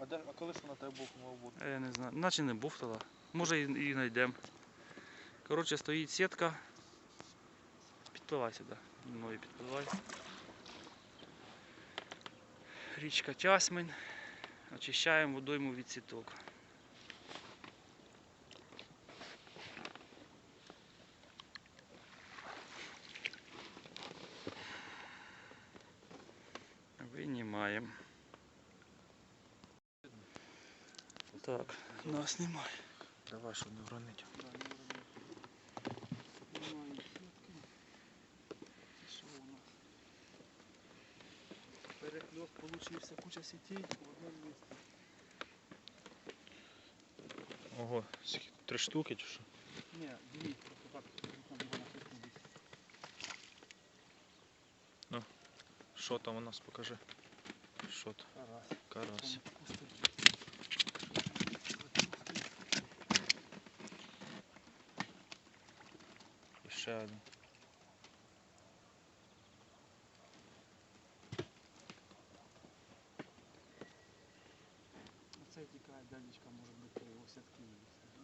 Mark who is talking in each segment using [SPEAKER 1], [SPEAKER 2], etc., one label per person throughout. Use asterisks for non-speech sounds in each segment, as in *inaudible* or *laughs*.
[SPEAKER 1] А, де, а коли ж вона тебе був, мав бути?
[SPEAKER 2] А Я не знаю. Наче не бухтала. Може і, і знайдемо. Коротше, стоїть сітка. Підпливай сюди. Мною підпливай. Річка Тясмин. Очищаємо водойму від сіток. Винімаємо. Так, нас немає.
[SPEAKER 1] Давай, щоб не вронить.
[SPEAKER 2] Перехльост получився куча сітей в одному місці.
[SPEAKER 1] Ого, скільки, три штуки чи що?
[SPEAKER 2] Ні, дві, просто так, там десь.
[SPEAKER 1] Що там у нас покажи? Що там?
[SPEAKER 2] Карась.
[SPEAKER 1] Карась.
[SPEAKER 2] Там кусти.
[SPEAKER 1] І ще один.
[SPEAKER 2] Оце тікає дядечка, може бути його сітки.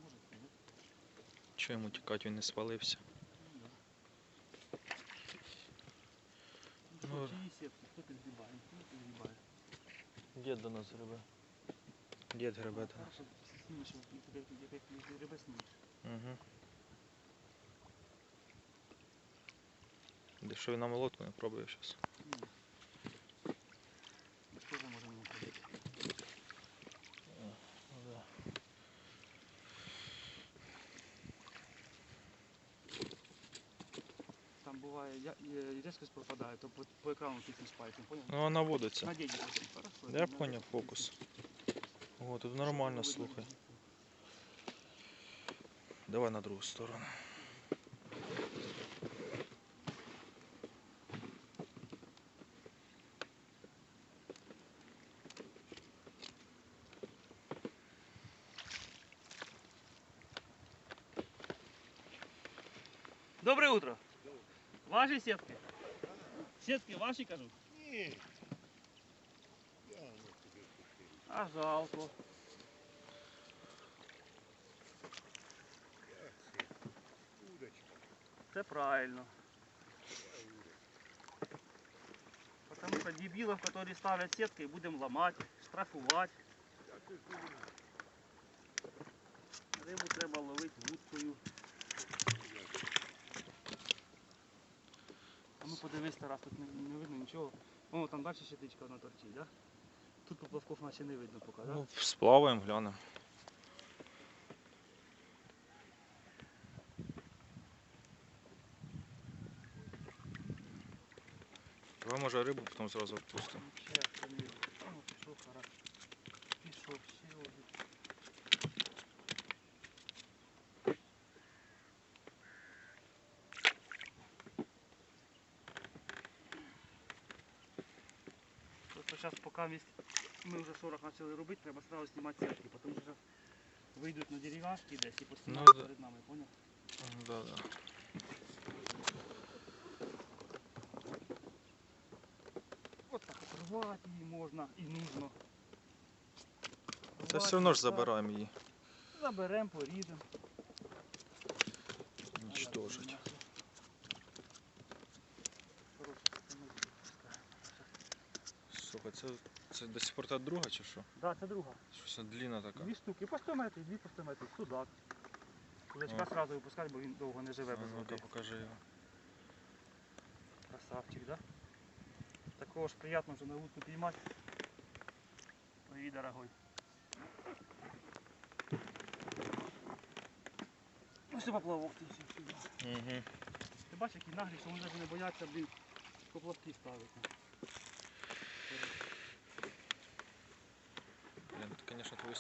[SPEAKER 2] Може, ні?
[SPEAKER 1] Чого йому тікати, він не спалився?
[SPEAKER 2] Ну, да.
[SPEAKER 1] Ну,
[SPEAKER 2] чиї сітки? Хто підгрібає? Ніхто не підгрібає.
[SPEAKER 1] Дід до нас гребе. Дід
[SPEAKER 2] як грибе знімеш.
[SPEAKER 1] Угу. Дешевий на молотку не пробую зараз.
[SPEAKER 2] Ні. Ми ж теж можемо його пробити. Там буває, я, я, різкость пропадає, то по, по екрану тиснеш пальцем, понял?
[SPEAKER 1] Ну вона водиться.
[SPEAKER 2] На деньги потім, хорошо.
[SPEAKER 1] Я
[SPEAKER 2] на
[SPEAKER 1] поняв
[SPEAKER 2] деньги
[SPEAKER 1] фокус.
[SPEAKER 2] тиснеш.
[SPEAKER 1] О, тут нормально,
[SPEAKER 2] Щоб було
[SPEAKER 1] слухай.
[SPEAKER 2] видно.
[SPEAKER 1] Давай на другу сторону.
[SPEAKER 2] Доброе утро. Ваші сітки? Сітки ваші, кажу?
[SPEAKER 3] Ні.
[SPEAKER 2] А жалко.
[SPEAKER 3] Це
[SPEAKER 2] правильно. Потому что дебилов, которые ставят сетки, будем ломать, штрафувати. Рибу треба ловити вудкою. А ну подивись, Тарас, тут не, не видно нічого. О, там далі ще тичка на торчить, да? Тут поплавков наче не видно поки, да?
[SPEAKER 1] Ну, сплаваємо, глянемо. Давай може рибу потім зразу відпустимо.
[SPEAKER 2] Ще я не видно. О, пішов, хорошо. Пішов, ще один. Просто зараз поки ми вже 40 почали робити, треба одразу знімати сітки, тому що вийдуть на дерев'яшки десь і поснімають
[SPEAKER 1] да.
[SPEAKER 2] перед нами, поняв?
[SPEAKER 1] Да, да.
[SPEAKER 2] От так от рвати її можна і нужно.
[SPEAKER 1] Та все одно ж забираємо її.
[SPEAKER 2] Заберемо, поріжемо.
[SPEAKER 1] Нічтожить. Слухай, це, це до сих пор та друга чи що?
[SPEAKER 2] Да, це друга.
[SPEAKER 1] Щось длінна така.
[SPEAKER 2] Дві штуки, по 100 метрів, дві по 100 метрів. Судак. Кулачка одразу випускати, бо він довго не живе без води.
[SPEAKER 1] покажи його.
[SPEAKER 2] Красавчик, да? Такого ж приятно вже на вудку піймати. Привіт, дорогой. Ну все, поплавок ти все сюди.
[SPEAKER 1] Угу.
[SPEAKER 2] Ти бачиш, які наглі, що вони навіть не бояться, блін, поплавки ставити.
[SPEAKER 1] Блін,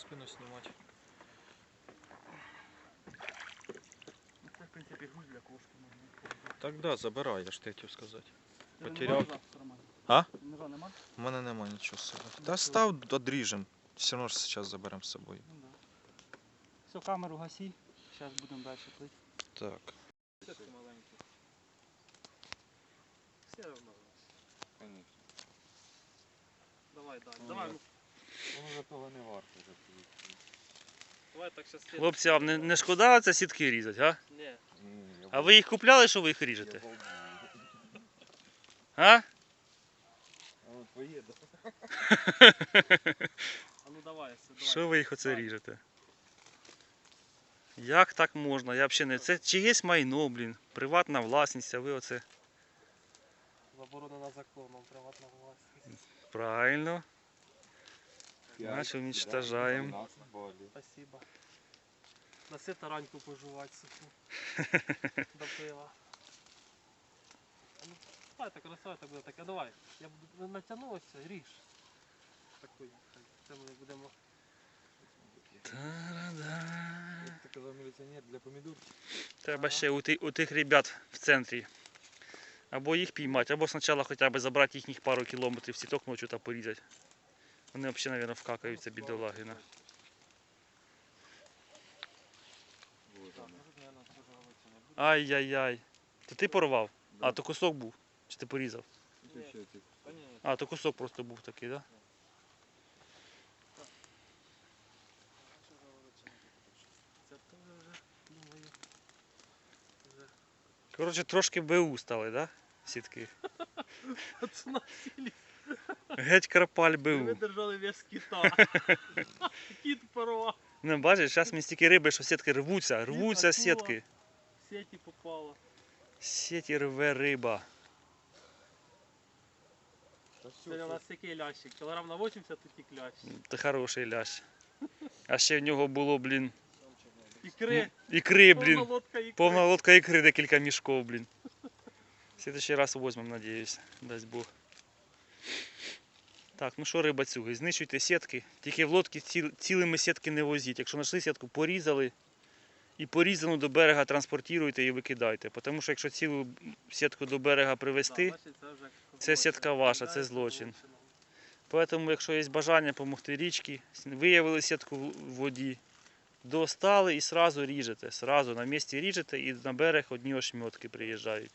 [SPEAKER 1] твою спину.
[SPEAKER 2] Ну, Це, в принципі, груз для кошки можна.
[SPEAKER 1] Так да, забирай, я ж хотів сказати. Потеряв. А?
[SPEAKER 2] Ножа нема?
[SPEAKER 1] У мене нема нічого з собою.
[SPEAKER 2] Ну,
[SPEAKER 1] Та
[SPEAKER 2] все.
[SPEAKER 1] став, одріжем. Все одно ж зараз заберемо з собою.
[SPEAKER 2] Ну да. Все, камеру гаси. Зараз будемо далі плити.
[SPEAKER 1] Так.
[SPEAKER 2] маленький. Все одно. Давай далі.
[SPEAKER 1] Ну,
[SPEAKER 2] Давай. ну.
[SPEAKER 4] Воно за того не варто.
[SPEAKER 5] Давай так зараз
[SPEAKER 2] Хлопці, а вам не, не шкода це сітки різати, а?
[SPEAKER 5] Ні.
[SPEAKER 2] А ви їх купляли, що ви їх ріжете? А?
[SPEAKER 4] Твоє, да?
[SPEAKER 5] А ну давай, все, давай.
[SPEAKER 2] Що ви їх оце ріжете? Як так можна? Я взагалі не. Це чиєсь майно, блін. Приватна власність, а ви оце.
[SPEAKER 5] Заборонена законом, приватна власність.
[SPEAKER 2] Правильно.
[SPEAKER 4] Да,
[SPEAKER 2] уничтожаємо.
[SPEAKER 4] 12.
[SPEAKER 5] Спасибо. Даси тараньку пожувати суху. *laughs* До пива. Ну, давай так, розставай так буде таке. Давай. Я буду натягну ріж. Такий. хай. Це ми будемо.
[SPEAKER 4] Як ти казав міліціонер для помідорів?
[SPEAKER 2] Треба ще у, ти- у тих ребят в центрі. Або їх піймати, або спочатку хоча б забрати їхніх пару кілометрів сіток ночі та порізати. Вони взагалі, мабуть, вкакаються бідолаги. на. Ай-яй-яй. То ти порвав? А, то кусок був. Чи ти порізав? А, то кусок просто був такий, так? Да? Коротше, трошки БУ стали, да? Сітки. *laughs*
[SPEAKER 5] Пацана сілі
[SPEAKER 2] Геть крапаль
[SPEAKER 5] ви
[SPEAKER 2] БУ.
[SPEAKER 5] держали вес кита. *laughs* Кіт порвав.
[SPEAKER 2] Ну, бачиш, зараз ми стільки риби, що сітки рвуться, рвуться
[SPEAKER 5] акула.
[SPEAKER 2] сітки.
[SPEAKER 5] В сеті попало.
[SPEAKER 2] Сіті рве риба.
[SPEAKER 4] Та все,
[SPEAKER 5] Сьогодні у нас який лящик? Кілограм на 80 такий лящ.
[SPEAKER 2] Це хороший лящ. А ще в нього було, блін,
[SPEAKER 5] Ікри.
[SPEAKER 2] ікри,
[SPEAKER 5] Повна
[SPEAKER 2] блін.
[SPEAKER 5] лодка ікри.
[SPEAKER 2] Повна лодка ікри, декілька мішков, блін. В следующий раз возьмем, надіюсь, дасть Бог. Так, ну що, рибацюги, знищуйте сітки. Тільки в лодці ціл- цілими сітки не возіть. Якщо знайшли сітку, порізали і порізану до берега транспортуйте і викидайте. Тому що якщо цілу сітку до берега привезти,
[SPEAKER 5] це
[SPEAKER 2] сітка ваша, це злочин. Тому, якщо є бажання допомогти річці, виявили сітку в воді, достали і сразу ріжете. Сразу на місці ріжете і на берег одні ошмітки приїжджають.